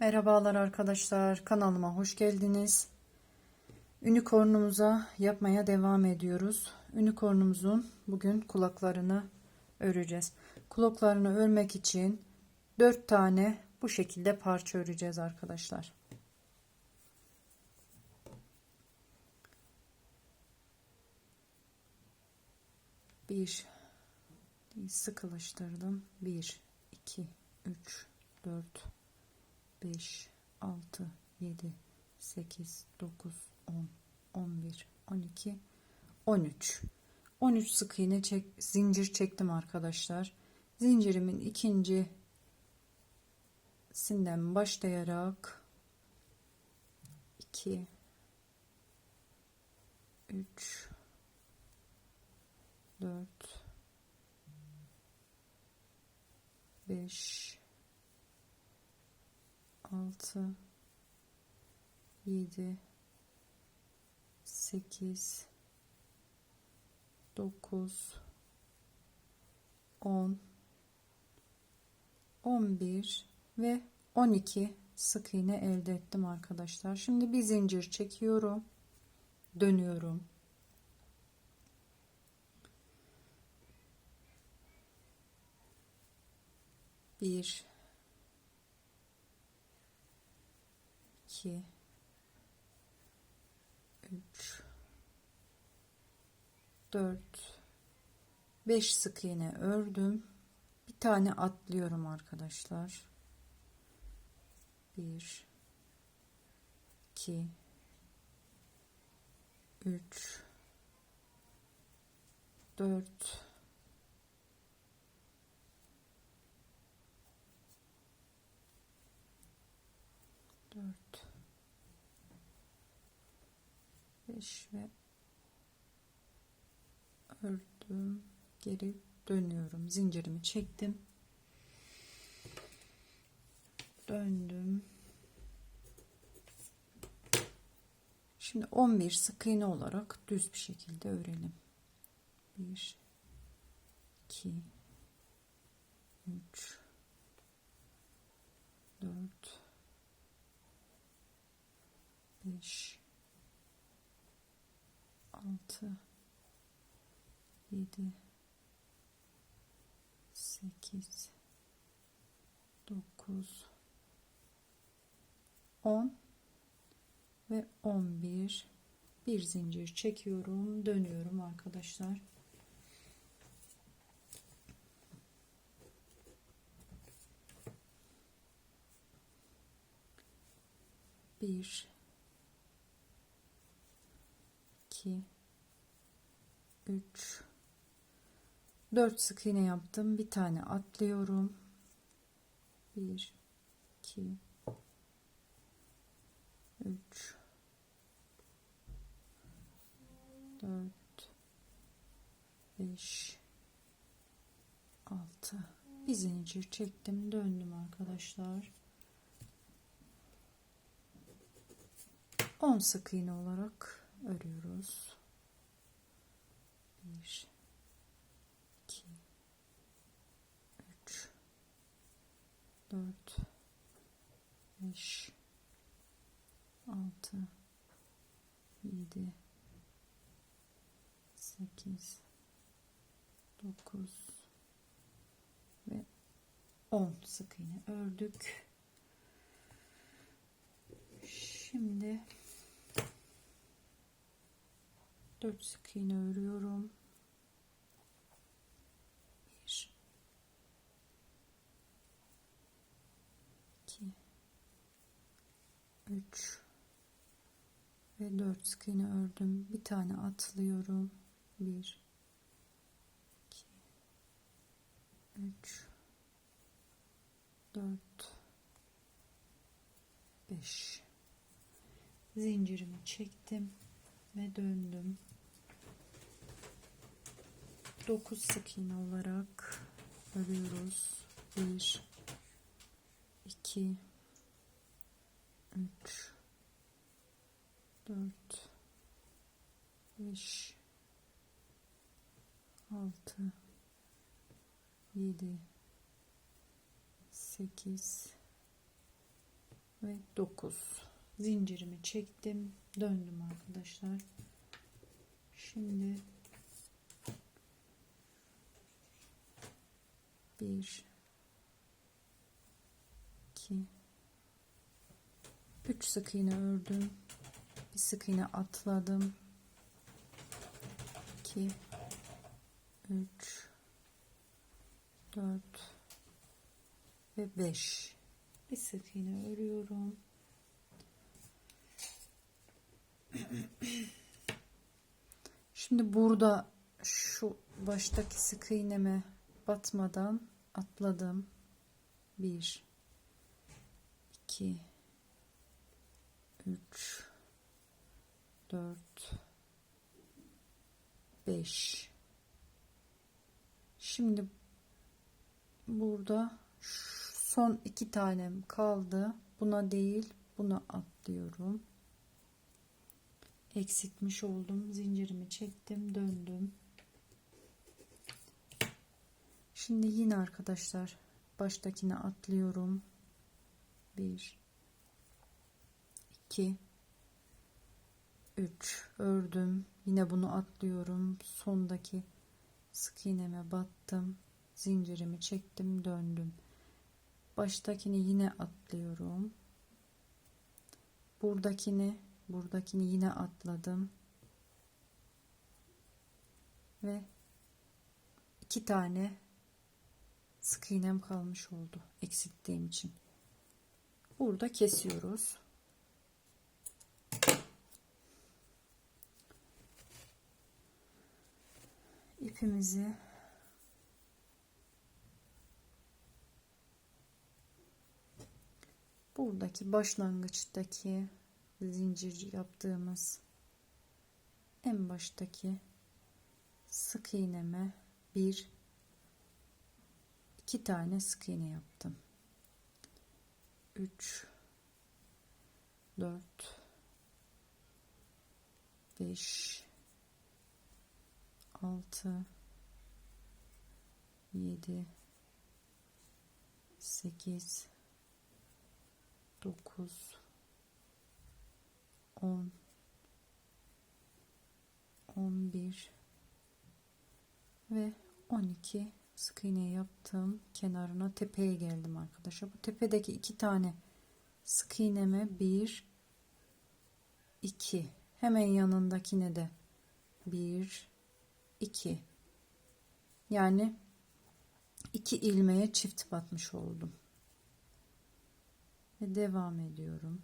Merhabalar arkadaşlar kanalıma hoş geldiniz. Unicornumuza yapmaya devam ediyoruz. Unicornumuzun bugün kulaklarını öreceğiz. Kulaklarını örmek için 4 tane bu şekilde parça öreceğiz arkadaşlar. Bir sıkılıştırdım. 1 2 3 4 5 6 7 8 9 10 11 12 13 13 sık iğne çek, zincir çektim arkadaşlar. Zincirimin ikinci sinden başlayarak 2 3 4 5 6 7 8 9 10 11 ve 12 sık iğne elde ettim arkadaşlar. Şimdi bir zincir çekiyorum. Dönüyorum. Bir 2 3 4 5 sık iğne ördüm. Bir tane atlıyorum arkadaşlar. 1 2 3 4 4 5 ve ördüm geri dönüyorum. Zincirimi çektim. Döndüm. Şimdi 11 sık iğne olarak düz bir şekilde örelim. 1 2 3 4 5 6 7 8 9 10 ve 11 bir zincir çekiyorum dönüyorum arkadaşlar. Bir 2 3 4 sık iğne yaptım. Bir tane atlıyorum. 1 2 3 4 5 6 bir zincir çektim. Döndüm arkadaşlar. 10 sık iğne olarak örüyoruz 1 2 3 4 5 6 7 8 9 ve 10 sık iğne. Ördük. Şimdi 4 sık iğne örüyorum. 1 2 3 ve 4 sık iğne ördüm. Bir tane atlıyorum. 1 2 3 4 5 zincirimi çektim ve döndüm 9 sık iğne olarak örüyoruz 1 2 3 4 5 6 7 8 ve 9 zincirimi çektim. Döndüm arkadaşlar. Şimdi bir iki. Üç sık iğne ördüm. Bir sık iğne atladım. 2 3 4 ve 5 bir sık iğne örüyorum. Şimdi burada şu baştaki sık iğneme batmadan atladım. 1 2 3 4 5 şimdi burada son iki tanem kaldı. Buna değil buna atlıyorum. Eksiltmiş oldum zincirimi çektim döndüm şimdi yine arkadaşlar baştakine atlıyorum. 1 2 3 ördüm. Yine bunu atlıyorum. Sondaki sık iğneme battım. Zincirimi çektim döndüm. Baştakini yine atlıyorum. Buradakini buradakini yine atladım. Ve iki tane sık iğnem kalmış oldu eksilttiğim için. Burada kesiyoruz. İpimizi buradaki başlangıçtaki zincir yaptığımız en baştaki sık iğneme bir iki tane sık iğne yaptım. 3 4 5 6 7 8 9 10 11 ve 12 sık iğne yaptım. Kenarına tepeye geldim arkadaşlar. Bu tepedeki iki tane sık iğneme 1 2 hemen yanındakine de 1 2 yani iki ilmeğe çift batmış oldum. Ve devam ediyorum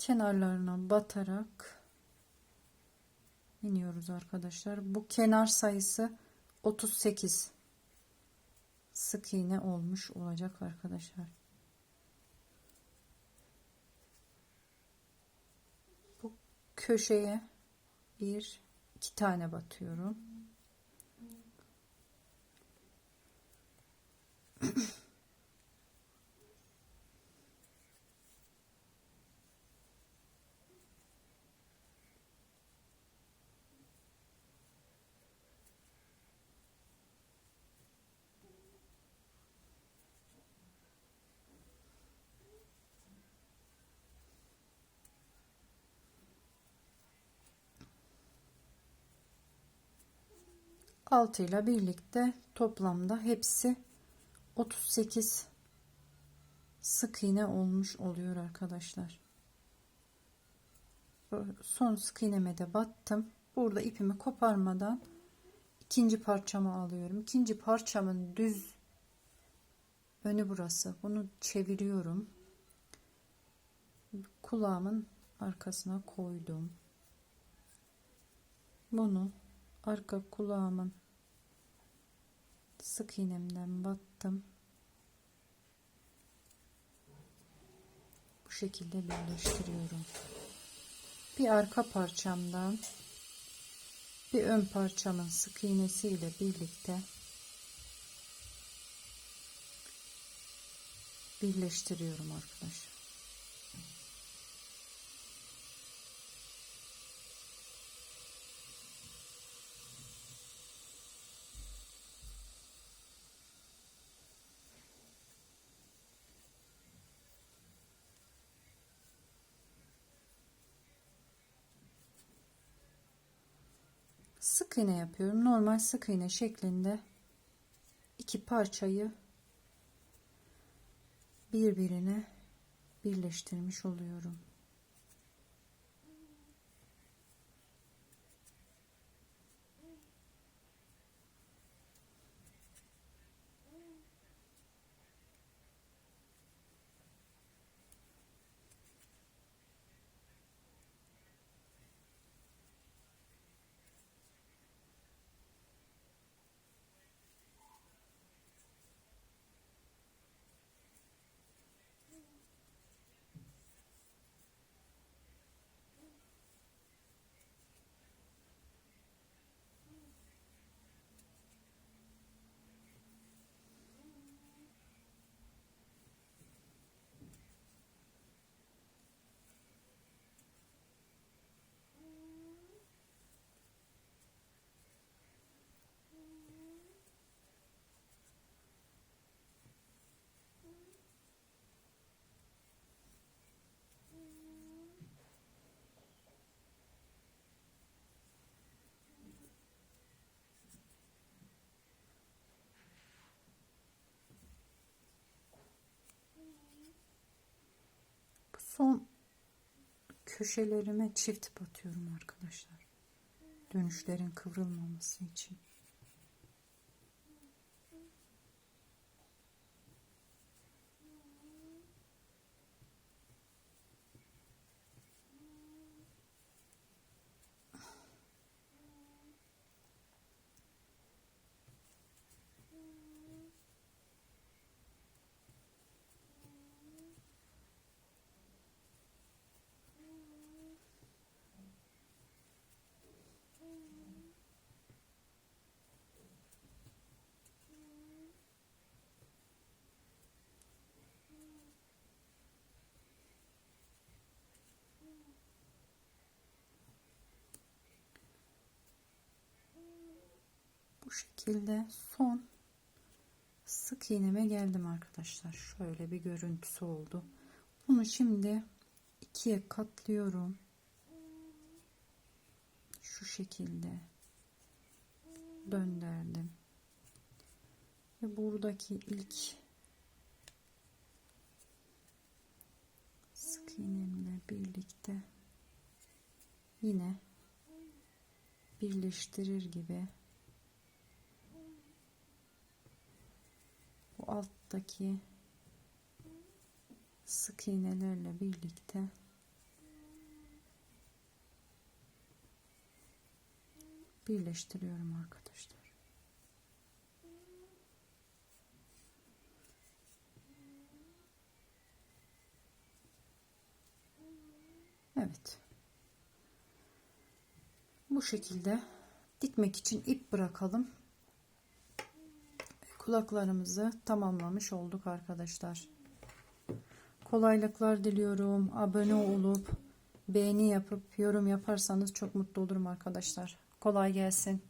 kenarlarına batarak iniyoruz arkadaşlar bu kenar sayısı 38 sık iğne olmuş olacak arkadaşlar. Bu köşeye bir iki tane batıyorum. Altı ile birlikte toplamda hepsi 38 sık iğne olmuş oluyor arkadaşlar. Son sık iğneme de battım. Burada ipimi koparmadan ikinci parçamı alıyorum. İkinci parçamın düz önü burası. Bunu çeviriyorum. Kulağımın arkasına koydum. Bunu arka kulağımın sık iğnemden battım. Bu şekilde birleştiriyorum. Bir arka parçamdan bir ön parçamın sık iğnesi ile birlikte birleştiriyorum arkadaşlar. Sık iğne yapıyorum. Normal sık iğne şeklinde iki parçayı birbirine birleştirmiş oluyorum. Son köşelerime çift batıyorum arkadaşlar. Dönüşlerin kıvrılmaması için. Bu şekilde son sık iğneme geldim arkadaşlar. Şöyle bir görüntüsü oldu. Bunu şimdi ikiye katlıyorum. Şu şekilde döndürdüm. Ve buradaki ilk sık iğnemle birlikte yine birleştirir gibi alttaki sık iğnelerle birlikte birleştiriyorum arkadaşlar. Evet. Bu şekilde dikmek için ip bırakalım. Kulaklarımızı tamamlamış olduk arkadaşlar. Kolaylıklar diliyorum. Abone olup beğeni yapıp yorum yaparsanız çok mutlu olurum arkadaşlar. Kolay gelsin.